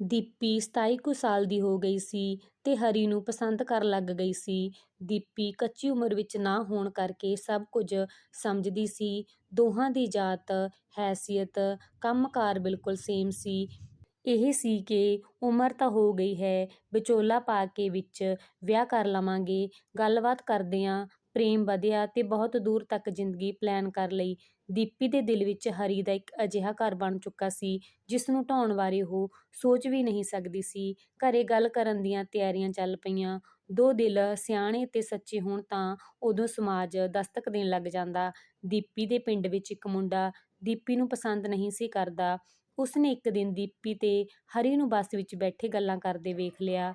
ਦੀਪੀ 27 ਕੁ ਸਾਲ ਦੀ ਹੋ ਗਈ ਸੀ ਤੇ ਹਰੀ ਨੂੰ ਪਸੰਦ ਕਰਨ ਲੱਗ ਗਈ ਸੀ। ਦੀਪੀ ਕੱਚੀ ਉਮਰ ਵਿੱਚ ਨਾ ਹੋਣ ਕਰਕੇ ਸਭ ਕੁਝ ਸਮਝਦੀ ਸੀ। ਦੋਹਾਂ ਦੀ ਜਾਤ, ਹੈਸੀਅਤ, ਕੰਮ-ਕਾਰ ਬਿਲਕੁਲ ਸੇਮ ਸੀ। ਇਹ ਸੀ ਕਿ ਉਮਰ ਤਾਂ ਹੋ ਗਈ ਹੈ, ਵਿਚੋਲਾ ਪਾ ਕੇ ਵਿੱਚ ਵਿਆਹ ਕਰ ਲਵਾਂਗੇ। ਗੱਲਬਾਤ ਕਰਦਿਆਂ ਪ੍ਰੇਮ ਵਧਿਆ ਤੇ ਬਹੁਤ ਦੂਰ ਤੱਕ ਜ਼ਿੰਦਗੀ ਪਲੈਨ ਕਰ ਲਈ। ਦੀਪੀ ਦੇ ਦਿਲ ਵਿੱਚ ਹਰੀ ਦਾ ਇੱਕ ਅਜਿਹਾ ਘਰ ਬਣ ਚੁੱਕਾ ਸੀ, ਜਿਸ ਨੂੰ ਢਾਹੁਣ ਬਾਰੇ ਉਹ ਸੋਚ ਵੀ ਨਹੀਂ ਸਕਦੀ ਸੀ। ਘਰੇ ਗੱਲ ਕਰਨ ਦੀਆਂ ਤਿਆਰੀਆਂ ਚੱਲ ਪਈਆਂ। ਦੋ ਦਿਲ ਸਿਆਣੇ ਤੇ ਸੱਚੇ ਹੋਣ ਤਾਂ ਉਦੋਂ ਸਮਾਜ ਦਸਤਕ ਦੇਣ ਲੱਗ ਜਾਂਦਾ। ਦੀਪੀ ਦੇ ਪਿੰਡ ਵਿੱਚ ਇੱਕ ਮੁੰਡਾ ਦੀਪੀ ਨੂੰ ਪਸੰਦ ਨਹੀਂ ਸੀ ਕਰਦਾ। ਉਸਨੇ ਇੱਕ ਦਿਨ ਦੀਪੀ ਤੇ ਹਰੀ ਨੂੰ ਬੱਸ ਵਿੱਚ ਬੈਠੇ ਗੱਲਾਂ ਕਰਦੇ ਵੇਖ ਲਿਆ।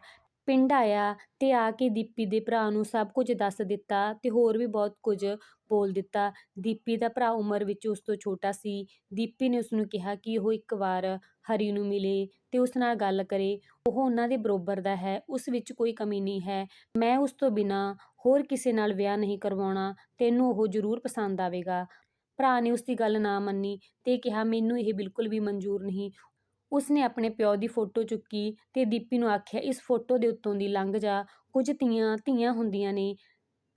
ਪਿੰਡ ਆਇਆ ਅਤੇ ਆ ਕੇ ਦੀਪੀ ਦੇ ਭਰਾ ਨੂੰ ਸਭ ਕੁਝ ਦੱਸ ਦਿੱਤਾ ਅਤੇ ਹੋਰ ਵੀ ਬਹੁਤ ਕੁਝ ਬੋਲ ਦਿੱਤਾ। ਦੀਪੀ ਦਾ ਭਰਾ ਉਮਰ ਵਿੱਚ ਉਸ ਤੋਂ ਛੋਟਾ ਸੀ। ਦੀਪੀ ਨੇ ਉਸਨੂੰ ਕਿਹਾ ਕਿ ਉਹ ਇੱਕ ਵਾਰ ਹਰੀ ਨੂੰ ਮਿਲੇ ਅਤੇ ਉਸ ਨਾਲ ਗੱਲ ਕਰੇ। ਉਹ ਉਨ੍ਹਾਂ ਦੇ ਬਰੋਬਰ ਦਾ ਹੈ, ਉਸ ਵਿੱਚ ਕੋਈ ਕਮੀ ਨਹੀਂ ਹੈ। ਮੈਂ ਉਸ ਤੋਂ ਬਿਨਾਂ ਹੋਰ ਕਿਸੇ ਨਾਲ ਵਿਆਹ ਨਹੀਂ ਕਰਵਾਉਣਾ। ਤੈਨੂੰ ਉਹ ਜ਼ਰੂਰ ਪਸੰਦ ਆਵੇਗਾ। ਭਰਾ ਨੇ ਉਸਦੀ ਗੱਲ ਨਾ ਮੰਨੀ ਤੇ ਕਿਹਾ, ਮੈਨੂੰ ਇਹ ਬਿਲਕੁਲ ਵੀ ਮਨਜ਼ੂਰ ਨਹੀਂ। ਉਸਨੇ ਆਪਣੇ ਪਿਓ ਦੀ ਫੋਟੋ ਚੁੱਕੀ ਅਤੇ ਦੀਪੀ ਨੂੰ ਆਖਿਆ, ਇਸ ਫੋਟੋ ਦੇ ਉੱਤੋਂ ਦੀ ਲੰਘ ਜਾ। ਕੁਝ ਧੀਆਂ, ਧੀਆਂ ਹੁੰਦੀਆਂ ਨੇ।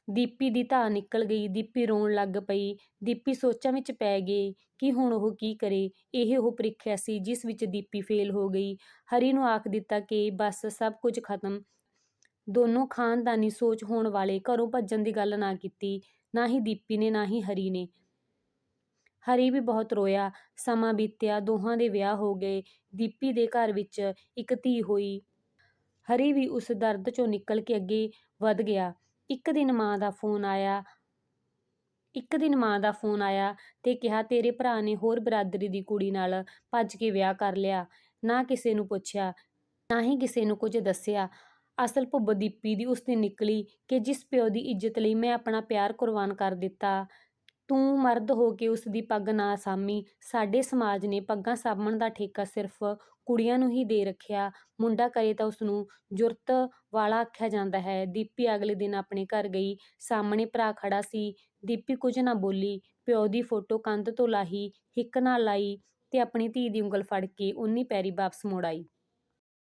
ਦੀਪੀ ਦੀ ਧਾਰ ਨਿਕਲ ਗਈ। ਦੀਪੀ ਰੋਣ ਲੱਗ ਪਈ। ਦੀਪੀ ਸੋਚਾਂ ਵਿੱਚ ਪੈ ਗਈ ਕਿ ਹੁਣ ਉਹ ਕੀ ਕਰੇ। ਇਹ ਉਹ ਪ੍ਰੀਖਿਆ ਸੀ ਜਿਸ ਵਿੱਚ ਦੀਪੀ ਫੇਲ ਹੋ ਗਈ। ਹਰੀ ਨੂੰ ਆਖ ਦਿੱਤਾ ਕਿ ਬਸ ਸਭ ਕੁਝ ਖਤਮ। ਦੋਨੋਂ ਖ਼ਾਨਦਾਨੀ ਸੋਚ ਹੋਣ ਵਾਲੇ ਘਰੋਂ ਭੱਜਣ ਦੀ ਗੱਲ ਨਾ ਕੀਤੀ, ਨਾ ਹੀ ਦੀਪੀ ਨੇ ਨਾ ਹੀ ਹਰੀ ਨੇ। ਹਰੀ ਵੀ ਬਹੁਤ ਰੋਇਆ। ਸਮਾਂ ਬੀਤਿਆ, ਦੋਹਾਂ ਦੇ ਵਿਆਹ ਹੋ ਗਏ। ਦੀਪੀ ਦੇ ਘਰ ਵਿੱਚ ਇੱਕ ਧੀ ਹੋਈ। ਹਰੀ ਵੀ ਉਸ ਦਰਦ ਚੋਂ ਨਿਕਲ ਕੇ ਅੱਗੇ ਵਧ ਗਿਆ। ਇੱਕ ਦਿਨ ਮਾਂ ਦਾ ਫੋਨ ਆਇਆ ਇੱਕ ਦਿਨ ਮਾਂ ਦਾ ਫੋਨ ਆਇਆ ਤੇ ਕਿਹਾ, ਤੇਰੇ ਭਰਾ ਨੇ ਹੋਰ ਬਰਾਦਰੀ ਦੀ ਕੁੜੀ ਨਾਲ ਭੱਜ ਕੇ ਵਿਆਹ ਕਰ ਲਿਆ। ਨਾ ਕਿਸੇ ਨੂੰ ਪੁੱਛਿਆ, ਨਾ ਹੀ ਕਿਸੇ ਨੂੰ ਕੁਝ ਦੱਸਿਆ। ਅਸਲ ਭੁੱਬ ਦੀਪੀ ਦੀ ਉਸ ਦਿਨ ਨਿਕਲੀ ਕਿ ਜਿਸ ਪਿਓ ਦੀ ਇੱਜ਼ਤ ਲਈ ਮੈਂ ਆਪਣਾ ਪਿਆਰ ਕੁਰਬਾਨ ਕਰ ਦਿੱਤਾ, ਤੂੰ ਮਰਦ ਹੋ ਕੇ ਉਸਦੀ ਪੱਗ ਨਾ ਸਾਂਭੀ। ਸਾਡੇ ਸਮਾਜ ਨੇ ਪੱਗਾਂ ਸਾਂਭਣ ਦਾ ਠੇਕਾ ਸਿਰਫ਼ ਕੁੜੀਆਂ ਨੂੰ ਹੀ ਦੇ ਰੱਖਿਆ। ਮੁੰਡਾ ਕਰੇ ਤਾਂ ਉਸਨੂੰ ਜੁਰਤ ਵਾਲਾ ਆਖਿਆ ਜਾਂਦਾ ਹੈ। ਦੀਪੀ ਅਗਲੇ ਦਿਨ ਆਪਣੇ ਘਰ ਗਈ। ਸਾਹਮਣੇ ਭਰਾ ਖੜ੍ਹਾ ਸੀ। ਦੀਪੀ ਕੁਝ ਨਾ ਬੋਲੀ। ਪਿਓ ਦੀ ਫੋਟੋ ਕੰਧ ਤੋਂ ਲਾਹੀ, ਹਿੱਕ ਨਾਲ ਲਾਈ ਤੇ ਆਪਣੀ ਧੀ ਦੀ ਉਂਗਲ ਫੜ ਕੇ ਓਹਨੀ ਪੈਰੀ ਵਾਪਸ ਮੁੜ ਆਈ।